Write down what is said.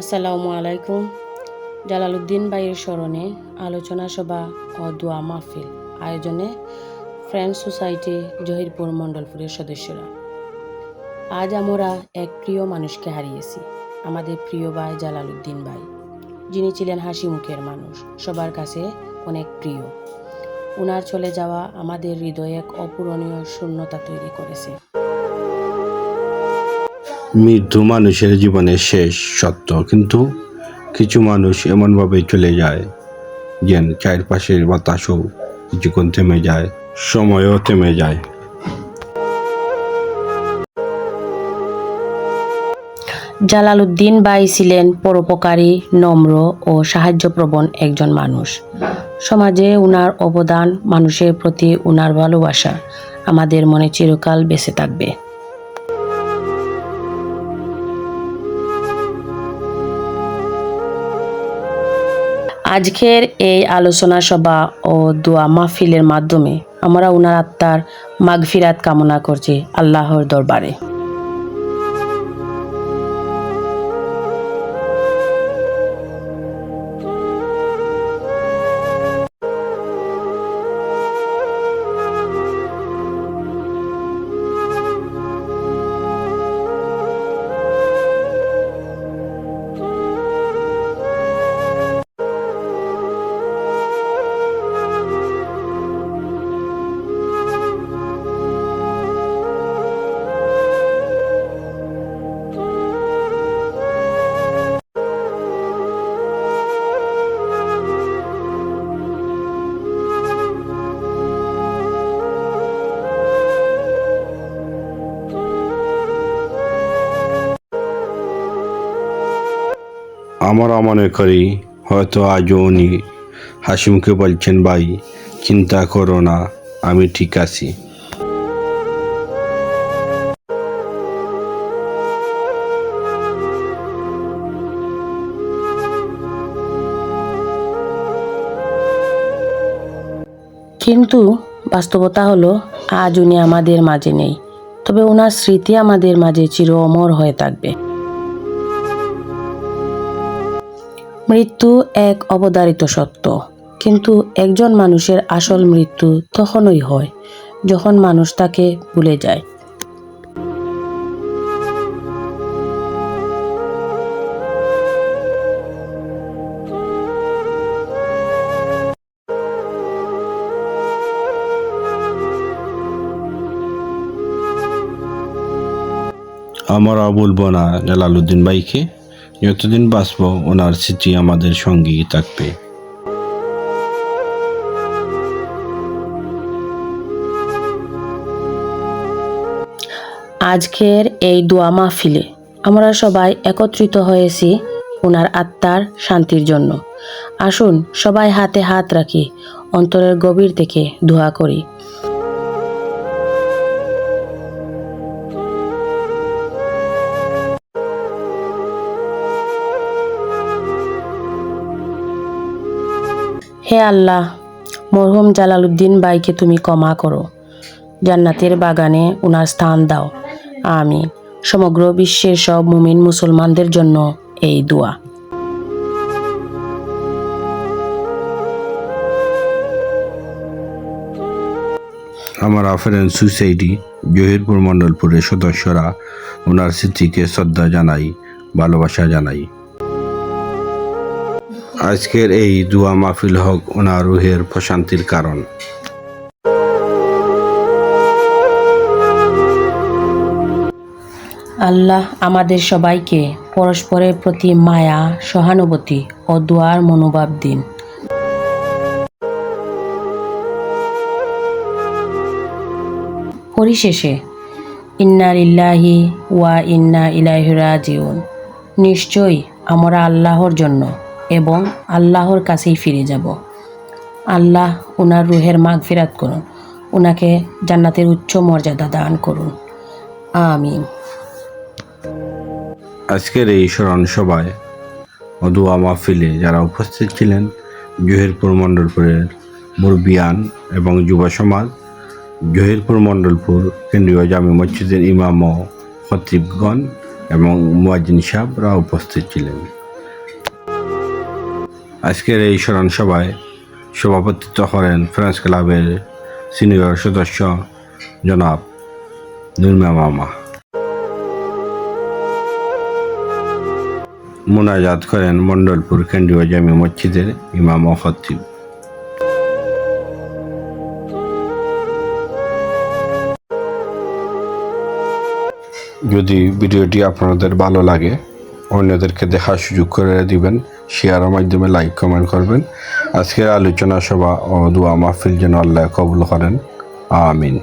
আসসালামু আলাইকুম। জালালউদ্দিন ভাইয়ের স্মরণে আলোচনা সভা ও দোয়া মাহফিল আয়োজনে ফ্রেন্ডস সোসাইটি জহিরপুর মণ্ডলপুরের সদস্যরা। আজ আমরা এক প্রিয় মানুষকে হারিয়েছি, আমাদের প্রিয় ভাই জালালউদ্দিন ভাই। যিনি ছিলেন হাসি মুখের মানুষ, সবার কাছে অনেক প্রিয়। উনার চলে যাওয়া আমাদের হৃদয়ে এক অপূরণীয় শূন্যতা তৈরি করেছে। মৃত্যু মানুষের জীবনের শেষ সত্য। কিন্তু কিছু মানুষ এমনভাবে চলে যায়, যেন চারপাশের বাতাসও কিছুক্ষণ থেমে যায়, সময়ও থেমে যায়। জালালউদ্দিন বাই ছিলেন পরোপকারী, নম্র ও সাহায্যপ্রবণ একজন মানুষ। সমাজে উনার অবদান মানুষের প্রতি উনার ভালোবাসা আমাদের মনে চিরকাল বেঁচে থাকবে। আজকের এই আলোচনা সভা ও দোয়া মাহফিলের মাধ্যমে আমরা উনার আত্মার মাগফিরাত কামনা করছি আল্লাহর দরবারে। আমরা মনে করি, হয়তো আজও উনি হাসিমুখে বলছেন, ভাই, চিন্তা করো না, আমি ঠিক আছি। কিন্তু বাস্তবতা হলো, আজ উনি আমাদের মাঝে নেই, তবে ওনার স্মৃতি আমাদের মাঝে চির অমর হয়ে থাকবে। মৃত্যু এক অবধারিত সত্য। কিন্তু একজন মানুষের আসল মৃত্যু তখনই হয়, যখন মানুষ তাকে ভুলে যায়। আমরা বলব না জালালউদ্দিন ভাইকে যতদিন বাঁচবো, ওনার স্মৃতি আমাদের সঙ্গেই থাকবে। আজকের এই দোয়া মাহফিলে আমরা সবাই একত্রিত হয়েছি ওনার আত্মার শান্তির জন্য। আসুন সবাই হাতে হাত রাখি, অন্তরের গভীর থেকে দোয়া করি। হে আল্লাহ, মরহুম জালালউদ্দিন বাইকে তুমি ক্ষমা করো। জান্নাতের বাগানে উনার স্থান দাও। আমি সমগ্র বিশ্বের সব মুমিন মুসলমানদের জন্য এই দোয়া। আমার ফ্রেন্ড সোসাইটি জহিরপুর মণ্ডলপুরের সদস্যরা ওনার স্মৃতিকে শ্রদ্ধা জানাই, ভালোবাসা জানাই। আজকের এই দুয়া মাহফিল হক ওনার রুহের প্রশান্তির কারণ। আল্লাহ আমাদের সবাইকে পরস্পরের প্রতি মায়া, সহানুভূতি ও দোয়ার মনোভাব দিন। পরিশেষে, ইন্না ইল্লাহি ওয়া ইন্না ইলাইহি রাজিউন। নিশ্চয়ই আমরা আল্লাহর জন্য এবং আল্লাহর কাছেই ফিরে যাব। আল্লাহ ওনার রুহের মাগ ফিরাত করুন। ওনাকে জান্নাতের উচ্চ মর্যাদা দান করুন। আমিন। আজকের এই স্মরণ সভায় অদুয়া মাহফিলে যারা উপস্থিত ছিলেন, জহিরপুর মণ্ডলপুরের মুরবিয়ান এবং যুব সমাজ, জহিরপুর মণ্ডলপুর কেন্দ্রীয় জামি মসজিদের ইমাম ও খতিবগণ এবং মুয়াজ্জিন সাহেবরা উপস্থিত ছিলেন। আজকের এই স্মরণ সভায় সভাপতিত্ব করেন ফ্রেন্স ক্লাবের সিনিয়র সদস্য জনাব নুরমা মামা। মোনাজাত করেন মণ্ডলপুর কেন্দ্রীয় জামি মসজিদের ইমাম খতিব। যদি ভিডিওটি আপনাদের ভালো লাগে, অন্যদেরকে দেখার সুযোগ করে দিবেন। শেয়ারের মাধ্যমে লাইক কমেন্ট করবেন। আজকের আলোচনা সভা ও দোয়া মাহফিল যেন আল্লাহ কবুল করেন। আমিন।